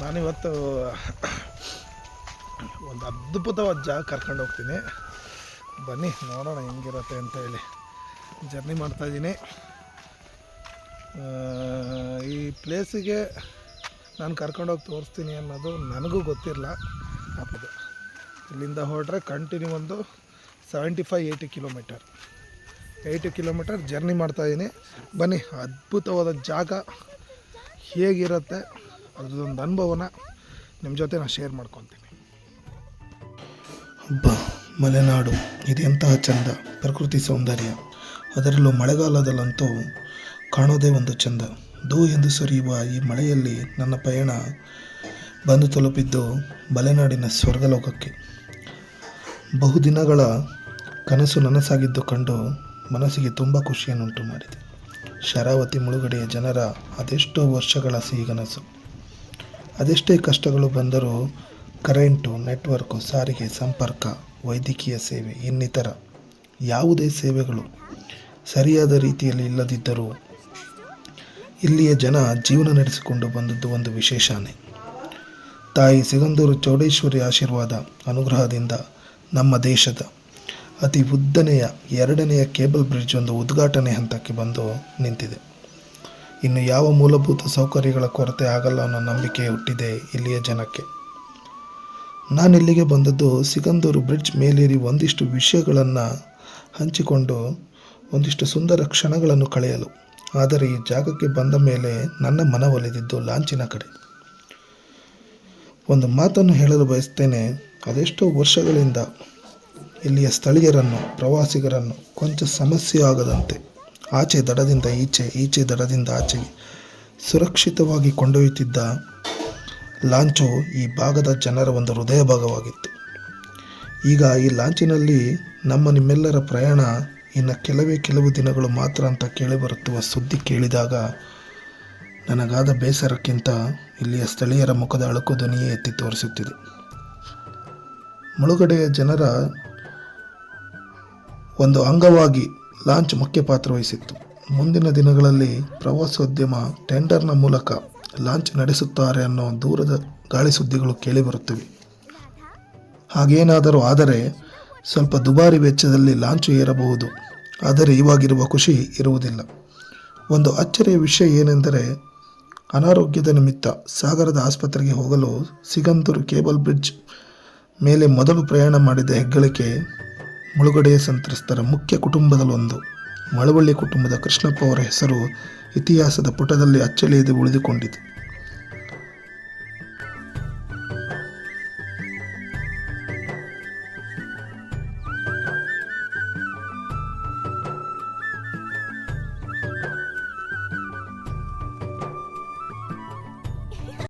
ನಾನಿವತ್ತು ಒಂದು ಅದ್ಭುತವಾದ ಜಾಗ ಕರ್ಕೊಂಡು ಹೋಗ್ತೀನಿ. ಬನ್ನಿ, ನೋಡೋಣ ಹೆಂಗಿರತ್ತೆ ಅಂತ ಹೇಳಿ. ಜರ್ನಿ ಮಾಡ್ತಾಯಿದ್ದೀನಿ ಈ ಪ್ಲೇಸಿಗೆ ನಾನು ಕರ್ಕೊಂಡೋಗಿ ತೋರಿಸ್ತೀನಿ ಅನ್ನೋದು ನನಗೂ ಗೊತ್ತಿರಲ್ಲ. ಅದು ಇಲ್ಲಿಂದ ಹೊರಟ್ರೆ ಕಂಟಿನ್ಯೂ ಒಂದು seventy five, eighty kilometre. Eighty kilometre journey ಮಾಡ್ತಾಯಿದ್ದೀನಿ ಬನ್ನಿ, ಅದ್ಭುತವಾದ ಜಾಗ ಹೇಗಿರುತ್ತೆ? ಅದ್ರದ್ದೊಂದು ಅನುಭವನ ನಿಮ್ಮ ಜೊತೆ ನಾನು ಶೇರ್ ಮಾಡ್ಕೊತೀನಿ. ಹಬ್ಬ, ಮಲೆನಾಡು, ಇದೆಂತಹ ಚಂದ ಪ್ರಕೃತಿ ಸೌಂದರ್ಯ. ಅದರಲ್ಲೂ ಮಳೆಗಾಲದಲ್ಲಂತೂ ಕಾಣೋದೇ ಒಂದು ಚಂದ. ದೂ ಎಂದು ಸುರಿಯುವ ಈ ಮಳೆಯಲ್ಲಿ ನನ್ನ ಪಯಣ ಬಂದು ತಲುಪಿದ್ದು ಮಲೆನಾಡಿನ ಸ್ವರ್ಗಲೋಕಕ್ಕೆ. ಬಹುದಿನಗಳ ಕನಸು ನನಸಾಗಿದ್ದು ಕಂಡು ಮನಸ್ಸಿಗೆ ತುಂಬ ಖುಷಿಯನ್ನುಂಟು ಮಾಡಿದೆ. ಶರಾವತಿ ಮುಳುಗಡೆಯ ಜನರ ಅದೆಷ್ಟೋ ವರ್ಷಗಳ ಸಿಹಿಗನಸು ಅದೆಷ್ಟೇ ಕಷ್ಟಗಳು ಬಂದರೂ ಕರೆಂಟು, ನೆಟ್ವರ್ಕು, ಸಾರಿಗೆ, ಸಂಪರ್ಕ, ವೈದ್ಯಕೀಯ ಸೇವೆ, ಇನ್ನಿತರ ಯಾವುದೇ ಸೇವೆಗಳು ಸರಿಯಾದ ರೀತಿಯಲ್ಲಿ ಇಲ್ಲದಿದ್ದರೂ ಇಲ್ಲಿಯ ಜನ ಜೀವನ ನಡೆಸಿಕೊಂಡು ಬಂದದ್ದು ಒಂದು ವಿಶೇಷನೇ. ತಾಯಿ ಸಿಗಂದೂರು ಚೌಡೇಶ್ವರಿ ಆಶೀರ್ವಾದ ಅನುಗ್ರಹದಿಂದ ನಮ್ಮ ದೇಶದ ಅತಿ ಉದ್ದನೆಯ ಎರಡನೆಯ ಕೇಬಲ್ ಬ್ರಿಡ್ಜ್ ಒಂದು ಉದ್ಘಾಟನೆ ಹಂತಕ್ಕೆ ಬಂದು ನಿಂತಿದೆ. ಇನ್ನು ಯಾವ ಮೂಲಭೂತ ಸೌಕರ್ಯಗಳ ಕೊರತೆ ಆಗಲ್ಲ ಅನ್ನೋ ನಂಬಿಕೆ ಹುಟ್ಟಿದೆ ಇಲ್ಲಿಯ ಜನಕ್ಕೆ. ನಾನು ಇಲ್ಲಿಗೆ ಬಂದದ್ದು ಸಿಗಂದೂರು ಬ್ರಿಡ್ಜ್ ಮೇಲೇರಿ ಒಂದಿಷ್ಟು ವಿಷಯಗಳನ್ನು ಹಂಚಿಕೊಂಡು ಒಂದಿಷ್ಟು ಸುಂದರ ಕ್ಷಣಗಳನ್ನು ಕಳೆಯಲು. ಆದರೆ ಈ ಜಾಗಕ್ಕೆ ಬಂದ ಮೇಲೆ ನನ್ನ ಮನವೊಲಿದಿದ್ದು ಲಾಂಚಿನ ಕಡೆ. ಒಂದು ಮಾತನ್ನು ಹೇಳಲು ಬಯಸ್ತೇನೆ, ಅದೆಷ್ಟೋ ವರ್ಷಗಳಿಂದ ಇಲ್ಲಿಯ ಸ್ಥಳೀಯರನ್ನು, ಪ್ರವಾಸಿಗರನ್ನು ಕೊಂಚ ಸಮಸ್ಯೆ ಆಗದಂತೆ. ಆಚೆ ದಡದಿಂದ ಈಚೆ ಈಚೆ ದಡದಿಂದ ಆಚೆ ಸುರಕ್ಷಿತವಾಗಿ ಕೊಂಡೊಯ್ಯುತ್ತಿದ್ದ ಲಾಂಚು ಈ ಭಾಗದ ಜನರ ಒಂದು ಹೃದಯ ಭಾಗವಾಗಿತ್ತು. ಈಗ ಈ ಲಾಂಚಿನಲ್ಲಿ ನಮ್ಮ ನಿಮ್ಮೆಲ್ಲರ ಪ್ರಯಾಣ ಇನ್ನು ಕೆಲವೇ ಕೆಲವು ದಿನಗಳು ಮಾತ್ರ ಅಂತ ಕೇಳಿಬರುತ್ತುವ ಸುದ್ದಿ ಕೇಳಿದಾಗ ನನಗಾದ ಬೇಸರಕ್ಕಿಂತ ಇಲ್ಲಿಯ ಸ್ಥಳೀಯರ ಮುಖದ ಅಳುಕು ಧ್ವನಿಯೇ ಎತ್ತಿ ತೋರಿಸುತ್ತಿದೆ. ಮುಳುಗಡೆಯ ಜನರ ಒಂದು ಅಂಗವಾಗಿ ಲಾಂಚ್ ಮುಖ್ಯ ಪಾತ್ರ ವಹಿಸಿತ್ತು. ಮುಂದಿನ ದಿನಗಳಲ್ಲಿ ಪ್ರವಾಸೋದ್ಯಮ ಟೆಂಡರ್ನ ಮೂಲಕ ಲಾಂಚ್ ನಡೆಸುತ್ತಾರೆ ಅನ್ನೋ ದೂರದ ಗಾಳಿ ಸುದ್ದಿಗಳು ಕೇಳಿಬರುತ್ತವೆ. ಹಾಗೇನಾದರೂ ಆದರೆ ಸ್ವಲ್ಪ ದುಬಾರಿ ವೆಚ್ಚದಲ್ಲಿ ಲಾಂಚ್ ಏರಬಹುದು. ಆದರೆ ಇವಾಗಿರುವ ಖುಷಿ ಇರುವುದಿಲ್ಲ. ಒಂದು ಅಚ್ಚರಿಯ ವಿಷಯ ಏನೆಂದರೆ ಅನಾರೋಗ್ಯದ ನಿಮಿತ್ತ ಸಾಗರದ ಆಸ್ಪತ್ರೆಗೆ ಹೋಗಲು ಸಿಗಂದೂರು ಕೇಬಲ್ ಬ್ರಿಡ್ಜ್ ಮೇಲೆ ಮೊದಲು ಪ್ರಯಾಣ ಮಾಡಿದ ಹೆಗ್ಗಳಿಕೆ ಮುಳುಗಡೆಯ ಸಂತ್ರಸ್ತರ ಮುಖ್ಯ ಕುಟುಂಬದಲ್ಲೊಂದು. ಮಳವಳ್ಳಿ ಕುಟುಂಬದ ಕೃಷ್ಣಪ್ಪ ಅವರ ಹೆಸರು ಇತಿಹಾಸದ ಪುಟದಲ್ಲಿ ಅಚ್ಚಳಿಯದೆ ಉಳಿದುಕೊಂಡಿದೆ.